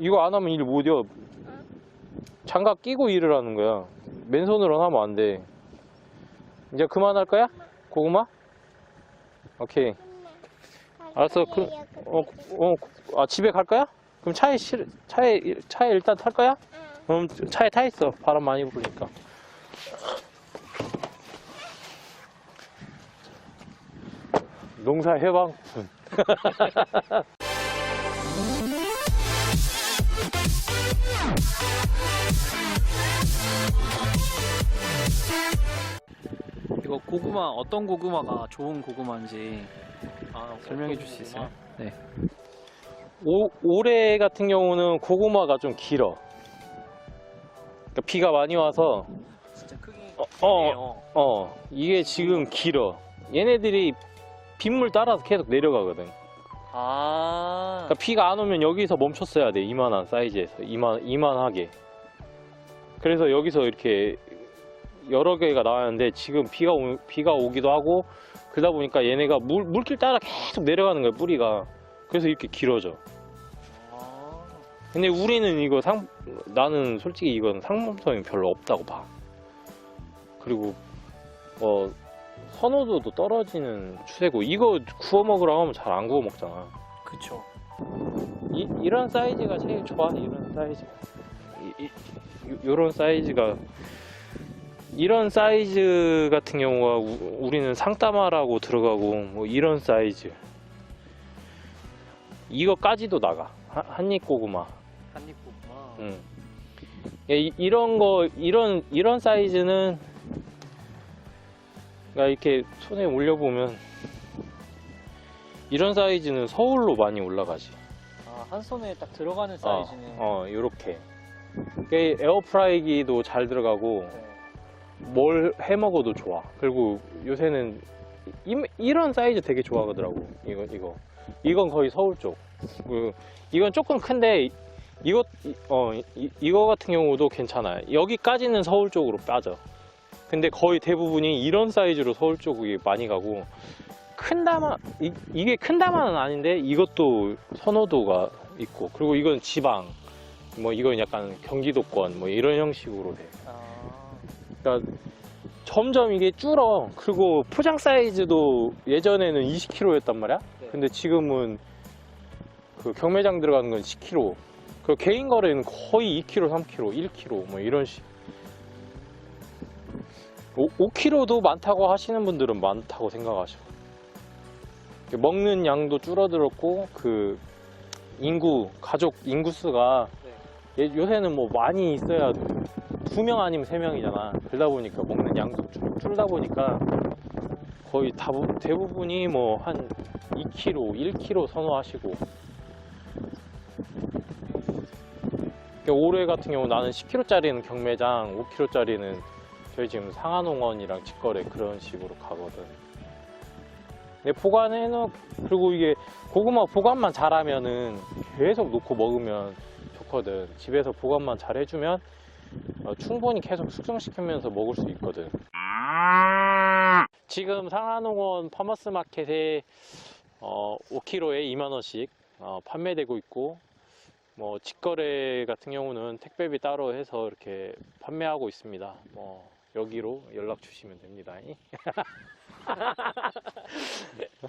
이거 안 하면 일 못해. 장갑 끼고 일을 하는 거야. 맨손으로 하면 안 돼. 이제 그만할 거야? 고구마? 오케이. 알았어. 그, 어, 어, 아, 집에 갈 거야? 그럼 차에 실, 차에, 차에 일단 탈 거야? 그럼 차에 타 있어. 바람 많이 부니까. 농사 해방. 이거 고구마 어떤 고구마가 좋은 고구마인지 아, 설명해 줄 수 있어요? 네. 오, 올해 같은 경우는 고구마가 좀 길어. 그러니까 비가 많이 와서, 진짜 크기 어, 어, 어, 이게 지금 길어. 얘네들이 빗물 따라서 계속 내려가거든. 아 그러니까 비가 안 오면 여기서 멈췄어야 돼. 이만한 사이즈에서. 이만, 이만하게. 그래서 여기서 이렇게 여러 개가 나왔는데 지금 비가, 오, 비가 오기도 하고 그러다 보니까 얘네가 물, 물길 따라 계속 내려가는 거야, 뿌리가. 그래서 이렇게 길어져. 아, 근데 우리는 이거 상, 나는 솔직히 이건 상품성이 별로 없다고 봐. 그리고, 어, 선호도도 떨어지는 추세고, 이거 구워 먹으라고 하면 잘 안 구워 먹잖아. 그쵸 이, 이런 사이즈가 제일 좋아 이런 사이즈 이, 이, 요- 요런 사이즈가 이런 사이즈 같은 경우가 우, 우리는 상따마라고 들어가고 뭐 이런 사이즈 이거까지도 나가 한- 한입 고구마 한입 고구마 응. 예, 이, 이런 거 이런 이런 사이즈는 그러니까 이렇게 손에 올려보면 이런 사이즈는 서울로 많이 올라가지 아, 한 손에 딱 들어가는 어, 사이즈는 어, 요렇게. 이게 에어프라이기도 잘 들어가고, 네. 뭘 해 먹어도 좋아. 그리고 요새는 이, 이런 사이즈 되게 좋아하더라고. 이거, 이거. 이건 거의 서울 쪽. 그, 이건 조금 큰데, 이거, 이- 어, 이, 이거 같은 경우도 괜찮아요. 여기까지는 서울 쪽으로 빠져. 근데 거의 대부분이 이런 사이즈로 서울 쪽이 많이 가고, 큰 다마, 이, 이게 큰 다마는 아닌데, 이것도 선호도가 있고, 그리고 이건 지방, 뭐 이건 약간 경기도권, 뭐 이런 형식으로 돼. 아, 그러니까 점점 이게 줄어. 그리고 포장 사이즈도 예전에는 20kg였단 말이야. 네. 근데 지금은 그 경매장 들어가는 건 10kg. 그 개인 거래는 거의 2kg, 3kg, 1kg 뭐 이런 식. 5, 5kg도 많다고 하시는 분들은 많다고 생각하셔. 먹는 양도 줄어들었고 그 인구 가족 인구수가 네. 예- 요새는 뭐 많이 있어야 두 명 아니면 세 명이잖아. 그러다 보니까 먹는 양도 줄- 줄다 보니까 거의 다, 대부분이 뭐 한 2kg, 1kg 선호하시고. 그러니까 올해 같은 경우 나는 10kg짜리는 경매장, 5kg짜리는 저희 지금 상한농원이랑 직거래 그런 식으로 가거든. 근데 보관해놓, 그리고 이게 고구마 보관만 잘하면은 계속 놓고 먹으면 좋거든. 집에서 보관만 잘 해주면 어, 충분히 계속 숙성시키면서 먹을 수 있거든. 지금 상하농원 파머스 마켓에 어, 5kg에 2만 원씩 어, 판매되고 있고 뭐 직거래 같은 경우는 택배비 따로 해서 이렇게 판매하고 있습니다. 뭐 여기로 연락 주시면 됩니다.